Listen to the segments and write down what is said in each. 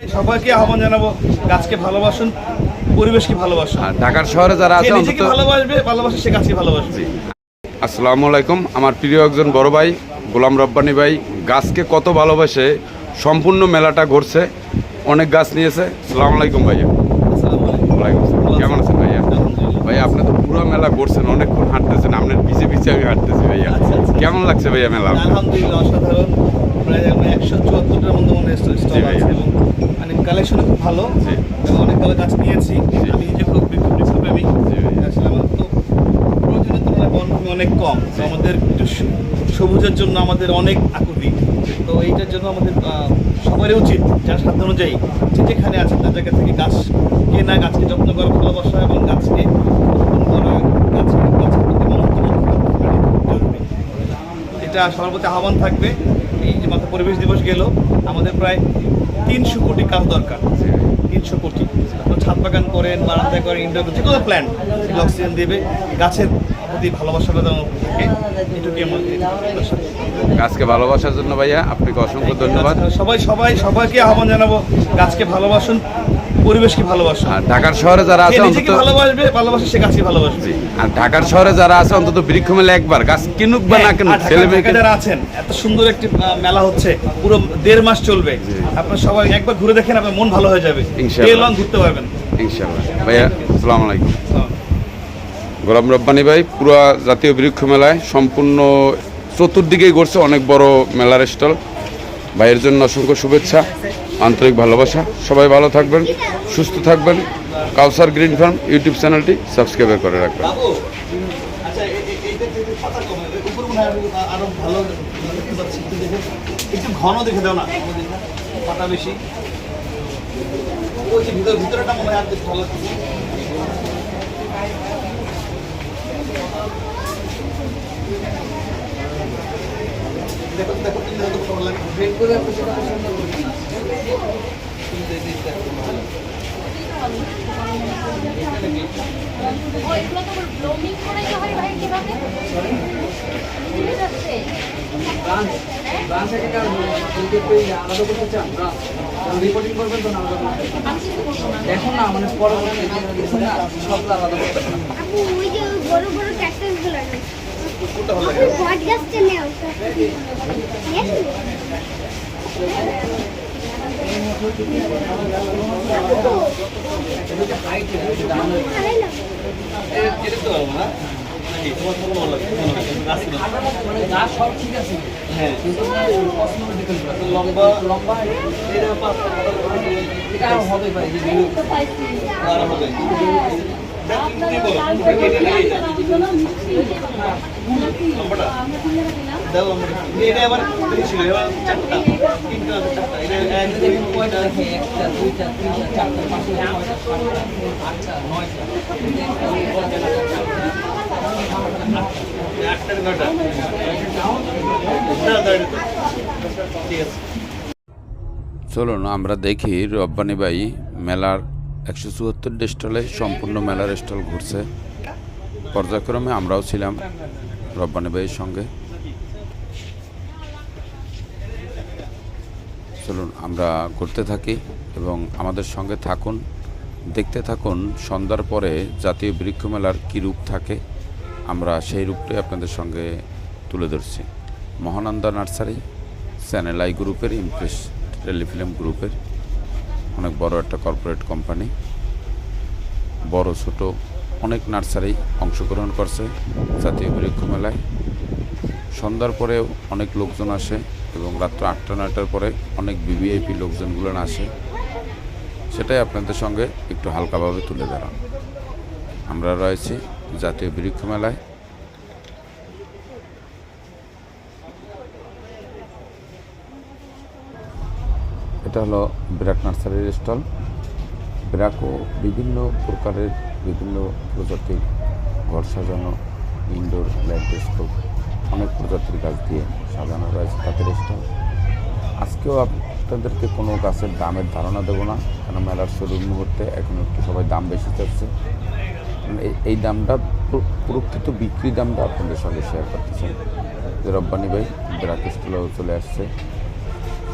সবাইকে আহ্বান জানাব গাছকে ভালোবাসুন পরিবেশকে ভালোবাসুন আর ঢাকার শহরে যারা আছে নিজেকে ভালোবাসবে ভালোবাসে সে গাছকে ভালোবাসবে আসসালামু আলাইকুম আমার প্রিয় একজন বড় ভাই গোলাম রব্বানি ভাই গাছকে কত ভালোবাসে সম্পূর্ণ মেলাটা ঘুরছে অনেক গাছ নিয়েছে আলাইকুম ভাইয়া আসসালামু আলাইকুম। আসসালাম কেমন আছেন ভাইয়া। ভাইয়া আপনি তো পুরো মেলা ঘুরছেন অনেকক্ষণ হাঁটতেছেন আপনার পিছে পিছে আমি হাঁটতেছি ভাইয়া আচ্ছা, আচ্ছা। কেমন লাগছে ভাইয়া মেলা? আলহামদুলিল্লাহ অসাধারণ প্রায় একশো চুয়াত্তরটার মধ্যে মনে স্টল ভাইয়া। আছে এবং কালেকশন খুব ভালো। অনেকগুলো গাছ নিয়েছি। আমি নিজে খুব বৃক্ষপ্রেমী। আসলে আমার তো প্রয়োজনের তুলনায় বনভূমি অনেক কম। আমাদের সবুজের জন্য আমাদের অনেক আকুতি তো এইটার জন্য আমাদের সবারই উচিত যার সাধ্য অনুযায়ী যে যেখানে আছে তার জায়গা থেকে গাছ কেনা গাছকে যত্ন করা ভালোবাসা এবং গাছকে এটা সবার প্রতি আহ্বান থাকবে। এই যে মাথা পরিবেশ দিবস গেল আমাদের প্রায় তিনশো কোটি কাজ দরকার। তিনশো কোটি। ছাদ বাগান করেন বারান্দা করেন ইন্ডোর যে কোনো প্ল্যান্ট অক্সিজেন দেবে। গাছের প্রতি ভালোবাসাটা যেন থাকে এটুকুই আমার গাছকে ভালোবাসার জন্য ভাইয়া আপনাকে অসংখ্য ধন্যবাদ। সবাই সবাই সবাইকে আহ্বান জানাব গাছকে ভালোবাসুন। পরিবেশকে আর ঢাকার শহরে যারা আছে অন্তত ভালোবাসবে ভালোবাসে সে গাছকে ভালোবাসবে। আর ঢাকার শহরে যারা আছে অন্তত বৃক্ষ মেলা একবার গাছ কিনুক বা না কিনুক ছেলে মেয়েকে যারা আছেন এত সুন্দর একটি মেলা হচ্ছে পুরো দেড় মাস চলবে। আপনার সবাই একবার ঘুরে দেখেন আপনার মন ভালো হয়ে যাবে। ইনশাআল্লাহ। লং ঘুরতে পারবেন। ইনশাল্লাহ। ভাইয়া আসসালামু আলাইকুম। হ্যাঁ। গোলাম রব্বানি ভাই পুরো জাতীয় বৃক্ষ মেলায় সম্পূর্ণ চতুর্দিকেই ঘুরছে অনেক বড় মেলার স্টল। ভাইয়ের জন্য অসংখ্য শুভেচ্ছা। আন্তরিক ভালোবাসা। সবাই ভালো থাকবেন, সুস্থ থাকবেন। কাউসার গ্রিন ফার্ম ইউটিউব চ্যানেলটি সাবস্ক্রাইব করে রাখবেন। দেখো দেখো। তুমি দেখো লাগে ব্রেক করে কীভাবে বুঝে রিপোর্টিং করবেন আলাদা করতে? আমি কিছু করব না এখন না মানে পরবর্তী সব আলাদা করতে লম্বা লম্বা এটা হবে ভাই আর হবে। আপনারা কি বলো? কালকে কেটে নিয়ে যাও। নামগুলো মিষ্টি লম্বাটা? আমরা কিনে রাখলাম দাও আমরা এটা আবার ছিল এবার চারটা তিনটা আছে চারটা এটা এক দুই দেখুন কয়টা তিনটা দেখে একটা দুইটা তিনটা চারটা পাঁচটা ছয়টা সাতটা আটটা নয়টা আটটার নয়টা দাও দাও এটা দাও। ঠিক আছে চলুন আমরা দেখি রব্বানি ভাই মেলার একশো চুয়াত্তর স্টলে সম্পূর্ণ মেলার স্টল ঘুরছে। পর্যায়ক্রমে আমরাও ছিলাম রব্বানি ভাইয়ের সঙ্গে। চলুন, আমরা ঘুরতে থাকি এবং আমাদের সঙ্গে থাকুন। দেখতে থাকুন, সন্ধ্যার পরে জাতীয় বৃক্ষ মেলার কী রূপ থাকে, আমরা সেই রূপটাই আপনাদের সঙ্গে তুলে ধরছি। মহানন্দা নার্সারি, চ্যানেল আই গ্রুপের, ইমপ্রেস টেলিফিল্ম গ্রুপের। অনেক বড় একটা কর্পোরেট কোম্পানি বড়, ছোট, অনেক নার্সারি অংশগ্রহণ করছে জাতীয় বৃক্ষ মেলায় সন্ধ্যার পরে অনেক লোকজন আসে এবং রাত্র আটটা, নয়টার পরে অনেক বিভিআইপি লোকজনগুলো আসে। সেটাই আপনাদের সঙ্গে একটু হালকাভাবে তুলে ধরা আমরা রয়েছি জাতীয় বৃক্ষ মেলায় এটা হলো বিরাট নার্সারির স্টল। ব্র্যাকও বিভিন্ন প্রকারের, বিভিন্ন প্রজাতির ঘর সাজানো, ইনডোর, ল্যান্ডস্কেপ, অনেক প্রজাতির গাছ দিয়ে সাজানো রয়েছে তাদের স্টল। আজকেও আপনাদেরকে কোনো গাছের দামের ধারণা দেবো না কারণ মেলার শুরুর মুহূর্তে এখন একটু সবাই দাম বেশি চাচ্ছে। এই- এই দামটা প্র- প্রকৃত বিক্রি দামটা আপনাদের সঙ্গে শেয়ার করতেছেন যে রব্বানি ভাই, ব্র্যাক স্টলেও চলে আসছে।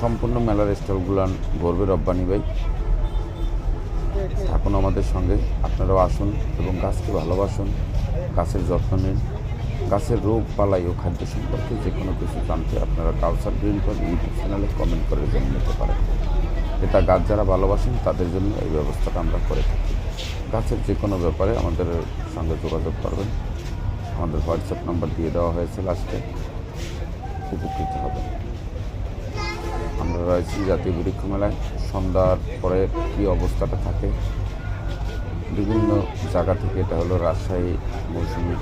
সম্পূর্ণ মেলার স্টলগুলো ভরবে রব্বানি ভাই। থাকুন আমাদের সঙ্গে, আপনারাও আসুন এবং গাছকে ভালোবাসুন, গাছের যত্ন নিন। গাছের রোগ, পালাই ও খাদ্য সম্পর্কে যে কোনো কিছু জানতে আপনারা কাউসার গ্রিন পার্ক ইউটিউব চ্যানেলে কমেন্ট করে জেনে নিতে পারেন। এটা গাছ যারা ভালোবাসেন, তাদের জন্য এই ব্যবস্থাটা আমরা করে থাকি। গাছের যে কোনো ব্যাপারে আমাদের সঙ্গে যোগাযোগ করবেন। আমাদের হোয়াটসঅ্যাপ নাম্বার দিয়ে দেওয়া হয়েছে লাস্টে উপকৃত হবেন। আমরা রয়েছি জাতীয় বৃক্ষ মেলায় সন্ধ্যার পরে কী অবস্থাটা থাকে? বিভিন্ন জায়গা থেকে এটা হলো রাজশাহী মৌসুমি।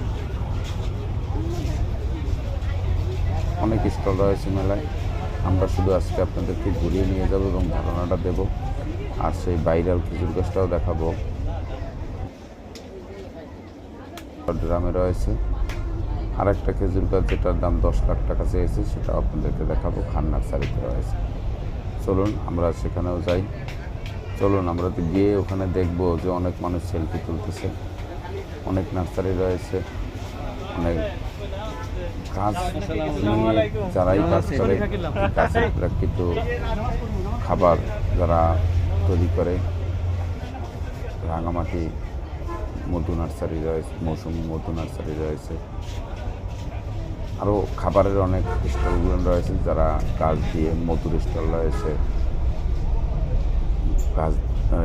অনেক স্টল রয়েছে মেলায়। আমরা শুধু আজকে আপনাদেরকে ঘুরিয়ে নিয়ে যাব এবং ধারণাটা দেব। আর সেই বাইরাল খেজুর গাছটাও দেখাবো। ড্রামে রয়েছে। আর একটা খেজুর গাছ যেটার দাম দশ লাখ টাকা চেয়েছে সেটা আপনাদেরকে দেখাবো। খান নার্সারিতে রয়েছে। চলুন, আমরা সেখানেও যাই। চলুন, আমরা তো গিয়ে ওখানে দেখব যে অনেক মানুষ সেলফি তুলতেছে। অনেক নার্সারি রয়েছে। অনেক কাজ নিয়ে যারাই কাজ করে গাছের প্রাকৃত খাবার যারা তৈরি করে, রাঙামাটি মধু নার্সারি রয়েছে, মৌসুমি মধু নার্সারি রয়েছে। আরও খাবারের অনেক স্টলগুলো রয়েছে যারা গাছ দিয়ে মধুর স্টল রয়েছে।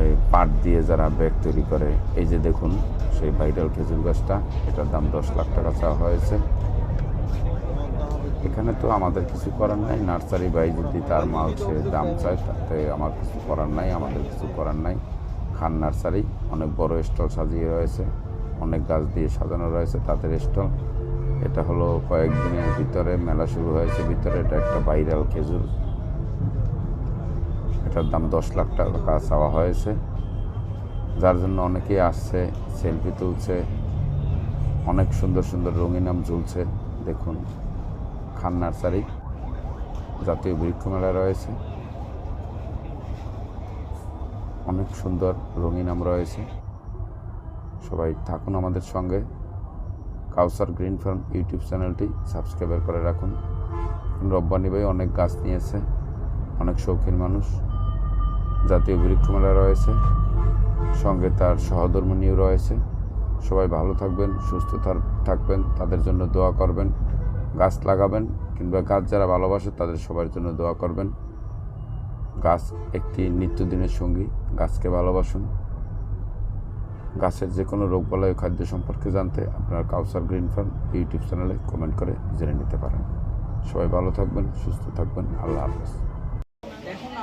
এই পাট দিয়ে যারা ব্যাগ তৈরি করে। এই যে দেখুন, সেই ভাইটাল খেজুর গাছটা, এটার দাম দশ লাখ টাকা চাওয়া হয়েছে। এখানে তো আমাদের কিছু করার নাই, নার্সারি বাই যদি তার মাল সে দাম চায়, তাতে আমার কিছু করার নাই, আমাদের কিছু করার নাই। খান নার্সারি, অনেক বড় স্টল সাজিয়ে রয়েছে, অনেক গাছ দিয়ে সাজানো রয়েছে তাদের স্টল। এটা হলো কয়েকদিনের ভিতরে মেলা শুরু হয়েছে, ভিতরে এটা একটা ভাইরাল খেজুর। এটার দাম দশ লাখ টাকা চাওয়া হয়েছে। যার জন্য অনেকেই আসছে সেলফি তুলছে, অনেক সুন্দর সুন্দর রঙিন আম ঝুলছে। দেখুন, খান নার্সারি জাতীয় বৃক্ষ মেলা রয়েছে। অনেক সুন্দর রঙিন আম রয়েছে। সবাই থাকুন আমাদের সঙ্গে। কাউসার গ্রিন ফার্ম ইউটিউব চ্যানেলটি সাবস্ক্রাইবার করে রাখুন। রব্বানি ভাই অনেক গাছ নিয়েছে, অনেক শৌখিন মানুষ, জাতীয় বৃক্ষ মেলা রয়েছে, সঙ্গে তার সহধর্মিনীও রয়েছে। সবাই ভালো থাকবেন, সুস্থ থাকবেন, তাদের জন্য দোয়া করবেন, গাছ লাগাবেন, কিংবা গাছ যারা ভালোবাসে তাদের সবার জন্য দোয়া করবেন। গাছ একটি নিত্যদিনের সঙ্গী, গাছকে ভালোবাসুন। গাছের যে কোনো রোগ বালাই ও খাদ্য সম্পর্কে জানতে আপনার কাউসার গ্রিন ফার্ম ইউটিউব চ্যানেলে কমেন্ট করে জেনে নিতে পারেন। সবাই ভালো থাকবেন সুস্থ থাকবেন। আল্লাহ হাফেজ। দেখো না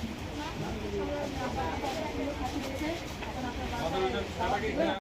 হ্যাঁ কিন্তু